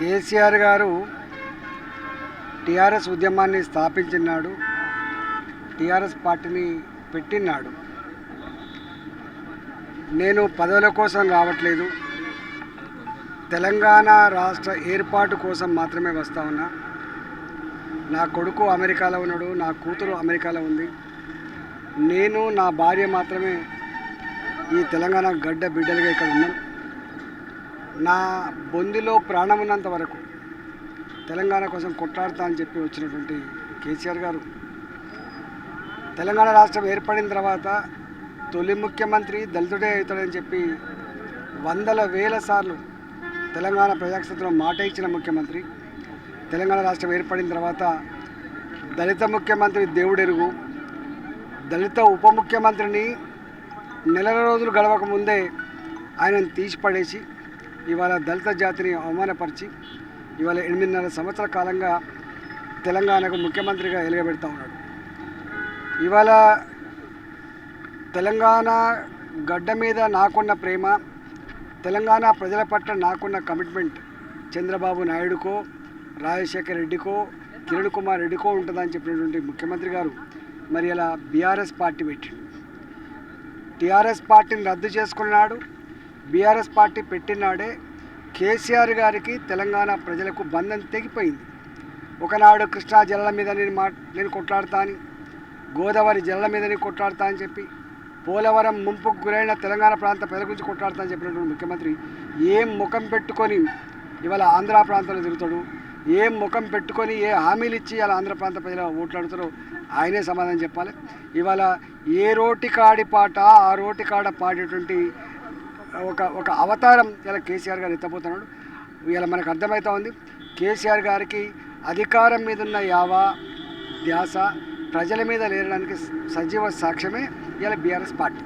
కేసీఆర్ గారు టీఆర్ఎస్ ఉద్యమాన్ని స్థాపించినాడు టీఆర్ఎస్ పార్టీని పెట్టినాడు. నేను పదవుల కోసం రావట్లేదు. తెలంగాణ రాష్ట్ర ఏర్పాటు కోసం మాత్రమే వస్తా ఉన్నా. నా కొడుకు అమెరికాలో ఉన్నాడు నా కూతురు అమెరికాలో ఉంది. నేను నా భార్య మాత్రమే ఈ తెలంగాణ గడ్డ బిడ్డలుగా ఇక్కడ ఉన్నాం. నా బొందిలో ప్రాణం ఉన్నంత వరకు తెలంగాణ కోసం కొట్లాడతా అని చెప్పి వచ్చినటువంటి కేసీఆర్ గారు. తెలంగాణ రాష్ట్రం ఏర్పడిన తర్వాత తొలి ముఖ్యమంత్రి దళితుడే అవుతాడని చెప్పి వందల వేల సార్లు తెలంగాణ ప్రజాక్షేత్రంలో మాట ఇచ్చిన ముఖ్యమంత్రి. తెలంగాణ రాష్ట్రం ఏర్పడిన తర్వాత దళిత ముఖ్యమంత్రి దేవుడెరుగు. దళిత ఉప ముఖ్యమంత్రిని నెల రోజులు గడవక ముందే ఆయనను తీసిపడేసి ఇవాళ దళిత జాతిని అవమానపరిచి ఇవాళ ఎనిమిదిన్నర సంవత్సరాల కాలంగా తెలంగాణకు ముఖ్యమంత్రిగా ఎలుగబెడతా ఉన్నాడు. ఇవాళ తెలంగాణ గడ్డ మీద నాకున్న ప్రేమ తెలంగాణ ప్రజల పట్ల నాకున్న కమిట్మెంట్ చంద్రబాబు నాయుడుకో రాజశేఖర్ రెడ్డికో కిరణ్ కుమార్ రెడ్డికో ఉంటుందని చెప్పినటువంటి ముఖ్యమంత్రి గారు మరి అలా బీఆర్ఎస్ పార్టీ పెట్టిండు. టీఆర్ఎస్ పార్టీని రద్దు చేసుకున్నాడు. బీఆర్ఎస్ పార్టీ పెట్టినాడే కేసీఆర్ గారికి తెలంగాణ ప్రజలకు బంధం తెగిపోయింది. ఒకనాడు కృష్ణా జలాల మీద నేను మా నేను కొట్లాడతా అని గోదావరి జలాల మీద నేను కొట్లాడతా అని చెప్పి పోలవరం ముంపుకు గురైన తెలంగాణ ప్రాంత ప్రజల గురించి కొట్లాడతా అని చెప్పినటువంటి ముఖ్యమంత్రి ఏం ముఖం పెట్టుకొని ఇవాళ ఆంధ్ర ప్రాంతంలో తిరుగుతాడు? ఏం ముఖం పెట్టుకొని ఏ హామీలు ఇచ్చి అలా ఆంధ్ర ప్రాంత ప్రజలు ఓట్లాడుతారో ఆయనే సమాధానం చెప్పాలి. ఇవాళ ఏ రోటి కాడి పాట ఆ రోటి కాడ పాడేటువంటి ఒక ఒక అవతారం ఇలా కేసీఆర్ గారు ఎత్తపోతున్నాడు ఇలా మనకు అర్థమవుతా ఉంది. కేసీఆర్ గారికి అధికారం మీద ఉన్న యావ ధ్యాస ప్రజల మీద లేరడానికి సజీవ సాక్ష్యమే ఇలా బీఆర్ఎస్ పార్టీ.